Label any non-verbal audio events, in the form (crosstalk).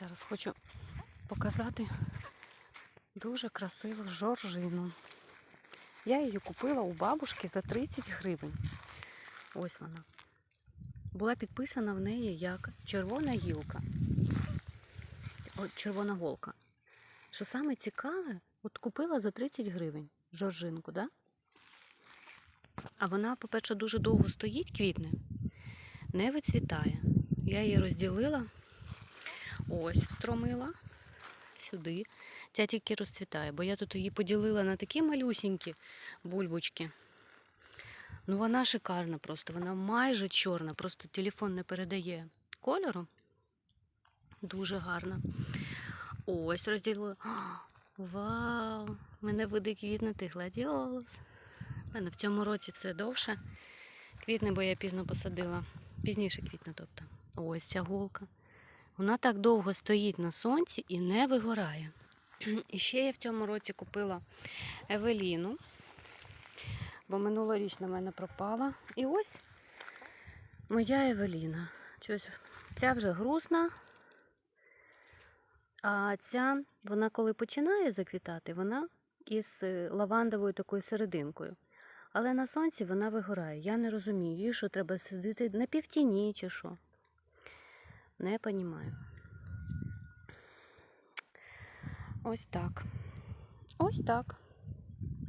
Зараз хочу показати дуже красиву жоржину. Я її купила у бабушки за 30 гривень. Ось вона. Була підписана в неї як червона гілка. О, червона голка. Що саме цікаве, от купила за 30 гривень жоржинку, да? А вона, по-перше, дуже довго стоїть, квітне, не вицвітає. Я її розділила, ось встромила сюди. Ця тільки розцвітає, бо я тут її поділила на такі малюсінькі бульбочки. Ну, вона шикарна просто, вона майже чорна, просто телефон не передає кольору. Дуже гарна. Ось розділила. (gasps) Вау! Мене буде квітнути гладіолус. У мене в цьому році все довше. Квітне, бо я пізно посадила. Пізніше квітне, тобто. Ось ця голка. Вона так довго стоїть на сонці і не вигорає. І ще я в цьому році купила Евеліну, бо минулоріч на мене пропала. І ось моя Евеліна. Ця вже грустна. А ця, вона коли починає заквітати, вона із е, лавандовою такою серединкою. Але на сонці вона вигорає. Я не розумію, їй що треба сидіти на півтіні чи що. Не понімаю. Ось так. Ось так.